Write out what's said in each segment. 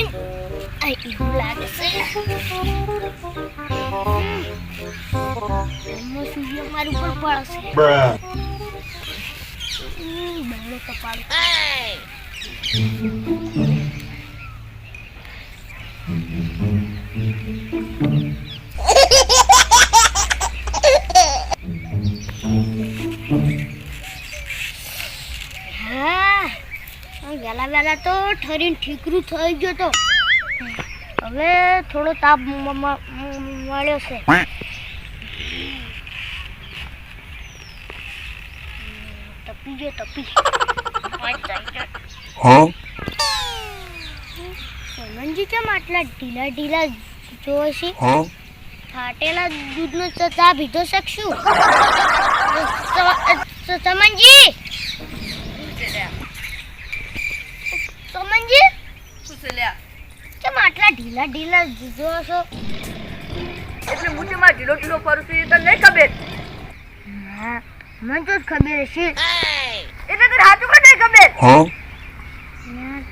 આઈ એવું લાગે છે સૂર્ય મારી ઉપર પડશે બહેનો કપાળ હા વહેલા વહેલા તો ઠરીને ઠીકરું થઈ ગયો તો. હવે થોડો તાપ મળ્યો છે. તપી ગયો તપી. હેમંતજી કેમ આટલા ઢીલા ઢીલા જોવે છે? ફાટેલા દૂધનો ચ- ચા પીધો શકશું સમનજી સમનજી શું છે લ્યા? કેમ આટલા ઢીલા ઢીલા જીજો છો? એટલે હું તેમાં ઢીલો ઢીલો ફરું છું એ તને નહીં ખબર? હા મને તો જ ખબર છે એટલે તને સાચું કે નહીં ખબર?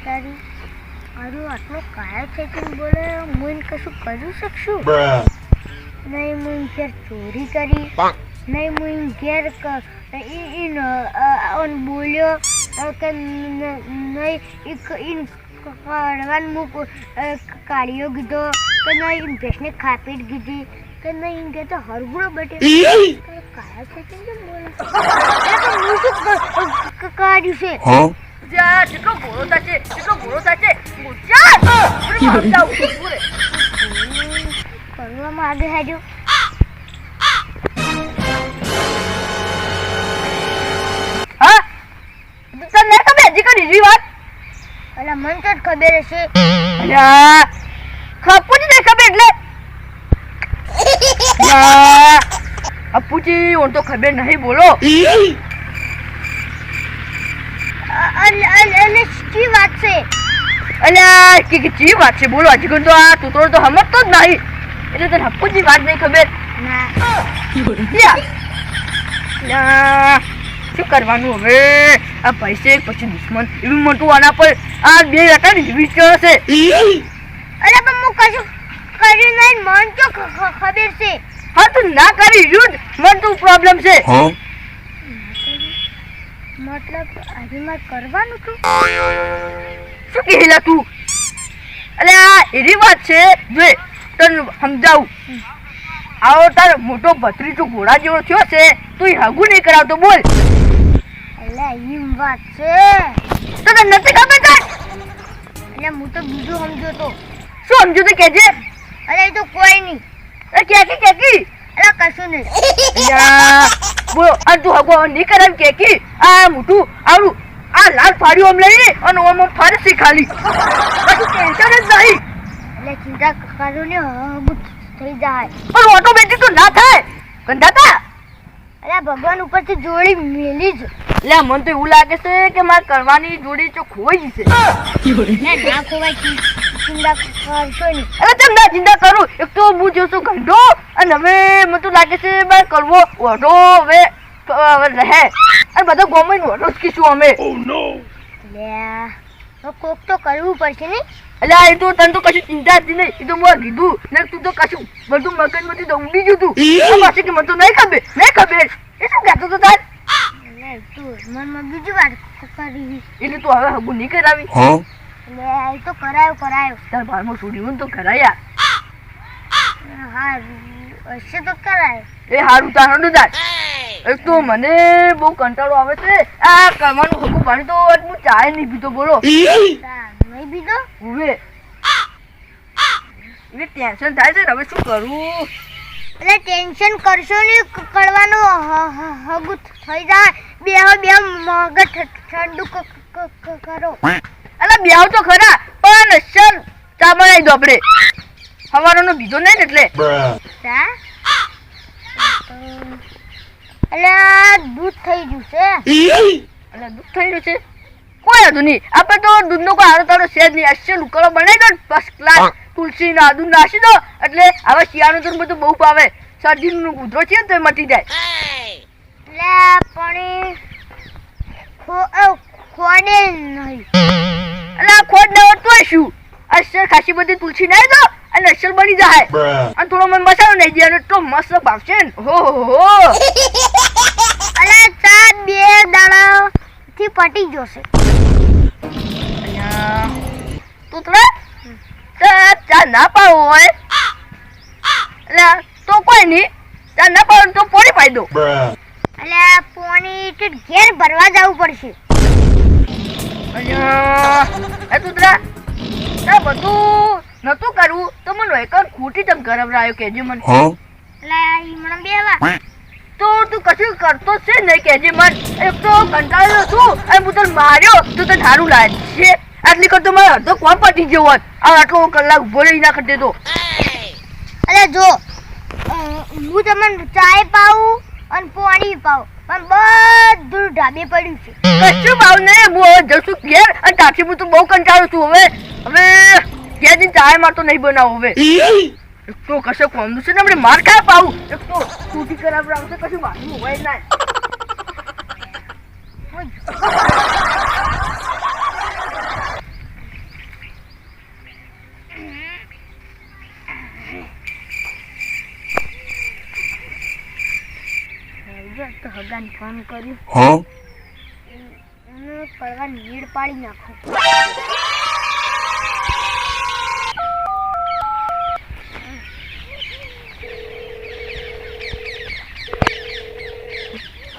તારી અરે આટલો કાયા છે કે બોલે હું કશું કરી શકશું? નહીં હું ઘેર ચોરી કરી. નહીં હું ઘેર ઈ- ઓન બોલ્યો કે નહીં ઈ ક- ઈન કાઢવાનું મૂક અ, કાઢ્યો કીધો કે નહીં ભેંસને ખાપીટ કીધી કે નહીં કે તો હરગુડો બટે કાયા છે કેમ બોલે કાઢ્યું છે? જ્યાં જેટલો ઘોડો થશે જેટલો ઘોડો ઊભું રહે. કરવામાં આગળ હાજો ખબર હશે? ખપુજી નહીં ખબર એટલે? અપુજી ઓન તો ખબર નહીં બોલો. અલ- વાત છે? અલ્યા કી ચી વાત છે? બોલો હજી તો આ તું તો સમજતો જ નહીં. એટલે તને હપ્પુજી વાત નહીં ખબર? ના. શું કરવાનું હવે? આ પૈસે પછી દુશ્મન એવું મોટું આના પર આ બે હતા ને વિચાર છે અરે પણ હું કશું કર્યું નહીં મન તો ખબર છે. હા તું ના કરી યુદ્ધ મન તું પ્રોબ્લેમ છે. મતલબ આજે મારે કરવાનું તું શું કહેલા તું? અલે આ એવી વાત છે જે તને સમજાવું. આવો તાર મોટો ભત્રીજો ઘોડા જેવો થયો છે તું હગું નહીં કરાવતો બોલ. તો નથી ખબર એટલે હું તો બીજું સમજો તો. શું સમજુ તો કેજે અરે તો કોઈ નહીં. એ કેકી એટલે કશું નહીં. તું હગો નહીં કેકી આ મોટું આવડું, આ લાલ આમ લઈને અને ઓમ આમ ફરસી ખાલી કશું ટેન્શન જ નહીં. એટલે ચિંતા કરો ને થઈ જાય. પણ ઓટોમેટિક તો ના થાય. કંધાતા અરે ભગવાન ઉપરથી જોડી મેલી જ એટલે મને તો એવું લાગે છે કે મારે કરવાની જોડી તો ખોઈ જશે. ને ના ખોવાય ચિંતા કરશો નહીં. અરે તેમ ના ચિંતા કરું. એક તો હું જોશું ઘંટો અને હવે મને તો લાગે છે મારે કરવો ઓઢો હવે રહે. અને બધા ગોમેન્ટ ઓઢો જ કીશું અમે. લે તો કોક તો કરવું પડશે નહીં એટલે એ તો તને તો કશું ચિંતા હતી નહીં એ તો મેં કીધું. ને તું તો કશું બધું મગજમાંથી તો ઊંડી ગયું તું. આ પાછી કે મને તો નહીં ખબર? નહીં ખબર? એ શું કહેતો તો તાર? એટલે તું મનમાં બીજી વાત કરી એટલે તું હવે હગું નહીં કરાવી? તો કરાયો કરાયો. તાર તો કરાયા. હા હશે તો કરાય. એ હારું તારું તાર. એક તો મને બહુ કંટાળો આવે છે. આ કરવાનું હગું પાણી તો હું ચાય નહીં પીતો બોલો. બીજો? ઉવે. એ ટેન્શન થાય છે ને હવે શું કરું? એટલે ટેન્શન કરશો ને કરવાનું હ- હ- થઈ જાય. બે બે મગજ ઠંડુ કરો. અલા બે તો ખરા પણ સર ચા બનાવી દો આપણે. સવારનો બીજો નહીં એટલે. એટલે દૂધ થઈ ગયું છે. એટલે દૂધ થઈ ગયું છે? કોઈ હતું નહીં. આપણે તો દૂધનો કોઈ આડો તારો છે જ નહીં. અસલ ઉકળો બનાવી દો ફર્સ્ટ ક્લાસ તુલસી ના દૂધ નાસી દો. એટલે હવે શિયાળું તો બધું બહુ ભાવે. શરદીનું ઉધરો છે ને તો મટી જાય. એટલે પણ ખોડે નહીં. એટલે ને તોય શું? અસર ખાસી બધી તુલસી નાઈ દો અને અસર બની જાય. અને થોડો મને મસાલો નાઈ દે અને એટલો મસ્ત ભાવશે ને. હો હો હો અલે ચા બે દાણા થી પટી જશે ચા ના પાડવો હોય એટલે તો કોઈ નહીં ચા ના પાડો તો પોણી પાઈ દો Bruh. પોણી તો ઘેર ભરવા જવું પડશે. એ તૂતરા આ બધું નતું કરવું તો મને એક ખોટી તમ ગરવરાયો કેજે મને? એટલે બેવા. તો તું કશું કરતો છે નહીં કેજે મન. એક તો કંટાળેલો છું અને હું તને માર્યો તો તને સારું લાગશે આટલી કરતો મારે અડધો કોણ પટી ગયો હોત. આ આટલો કલાક ઊભો રહી ના કરી દેતો. અરે જો હું તમને ચાય પાઉં અને પાણી પાઉં પણ બધું ઢાબે પડ્યું છે. કશું ભાવ નહીં હું હવે જશું ઘેર અને તાપસી હું તો બહુ કંટાળું છું. હવે હવે ઘેર જઈને ચાય મારતો નહીં બનાવું હવે. એક તો કશે કોમનું છે ને આપણે માર ખાય પાવું એક તો સ્કૂટી ખરાબ રાખશે કશું મારું હોય ના તો ફોન કર્યું? એને પડવા નીડ પાડી નાખું.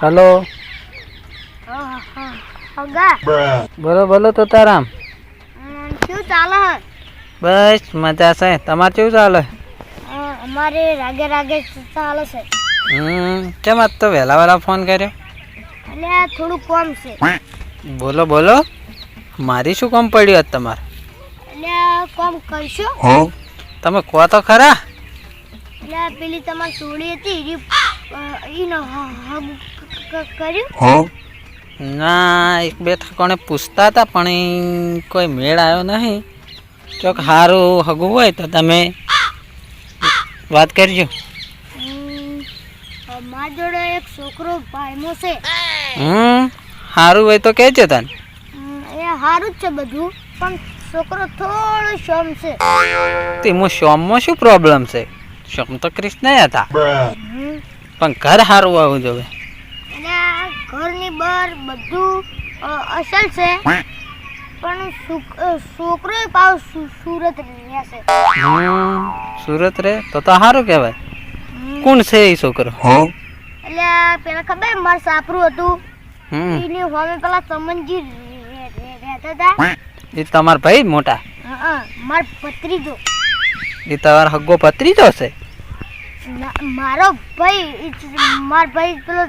હલો? હા, હા. હગા બોલો બોલો તો તારામ. શું ચાલે? બસ મજા છે. તમારે કેવું ચાલે? અમારે રાગે રાગે ચાલે છે. હમ કેમ આજ તો વહેલા વહેલા ફોન કર્યો? અલે આ થોડું કોમ છે. બોલો બોલો. મારી શું કામ પડ્યું આજ તમારે? અલે આ કોમ કરશો? તમે કહો તો ખરા. અલે પેલી તમારી સોળી હતી ક- કર્યું? ના એક બે ઠકોણે પૂછતા હતા પણ કોઈ મેળ આવ્યો નહીં. ચોક સારું હગું હોય તો તમે વાત કરજો. મારી જોડે એક છોકરો ભાઈમો છે. હમ હારું હોય તો કહેજો તને. એ સારું જ છે બધું પણ છોકરો થોડો શોમ છે. તેમાં શોમમાં શું પ્રોબ્લેમ છે? શોમ તો કૃષ્ણ હતા પણ ઘર સારું આવું જોવે એટલે ઘરની બહાર બધું અસલ છે. પણ છોકરો પાવ સુરત રહે છે. સુરત રે તો તો સારું કહેવાય. કોણ છે એ છોકરો? એટલે પેલા ખબર માર સાપરું હતું. હમ. એની હોમે પેલા રહેતા હતા. એ તમાર ભાઈ મોટા? હા માર ભત્રીજો. એ તમાર હગ્ગો ભત્રીજો છે? મારો ભાઈ માર ભાઈ પેલો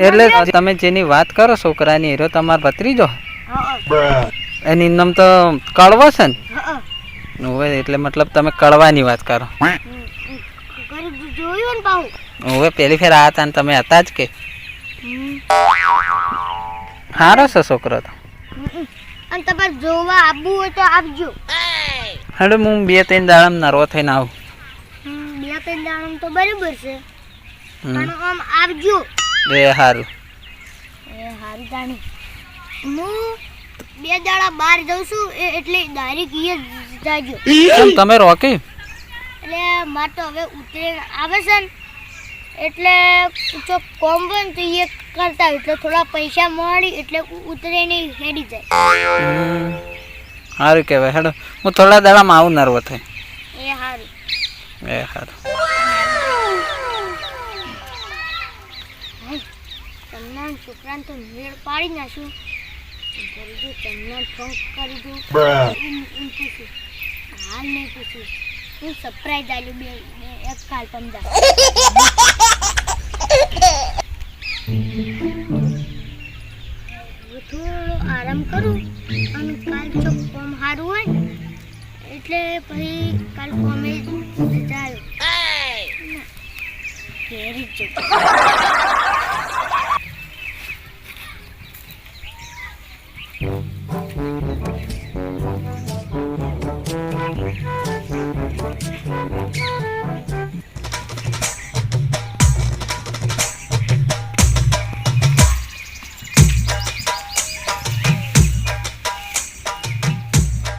એટલે તમે જેની વાત કરો છોકરાની હીરો તમાર ભત્રીજો? એની નામ તો કળવો છે ને. એટલે મતલબ તમે કડવાની વાત. કરી. જોયું ને પાહુ હવે પેલી ફેર આ હતા ને તમે હતા જ કે? હારો છે છોકરો તો. અને તમારે જોવા આવવું હોય તો આવજો. હવે હું બે ત્રણ દાડમ નરવો થઈને આવું. બે ત્રણ દાડમ તો બરાબર છે. પણ આમ આવજો. એ સારું એ હારું જાણી. હું બે દાડા બહાર જઉં છું એ- એટલે ડાયરેક્ટ જ જાજો. તમે રોકી? એટલે મારે તો હવે ઉત્તરાયણ આવે છે ને એટલે જો કોમ હોય ને તો એ કરતા હોય. એટલે થોડા પૈસા મળી એટલે ઉત્તરાયણ હેડી જાય. સારું કહેવાય હેડો. હું થોડા દાડામાં આવું નર્વ થાય. એ સારું એ સારું તમને છોકરાને તો મેળ પાડી નાખું કરી દઉં. તમને ફોન કરી દઉં હાલ નહીં પૂછું. હું સરપ્રાઈઝ આલ્યું બે એક કાલ પમદા થોડો આરામ કરું અને કાલ જો ફોર્મ સારું હોય એટલે પછી કાલ ફોર્મ ચાલુ ઘેરી જ જવું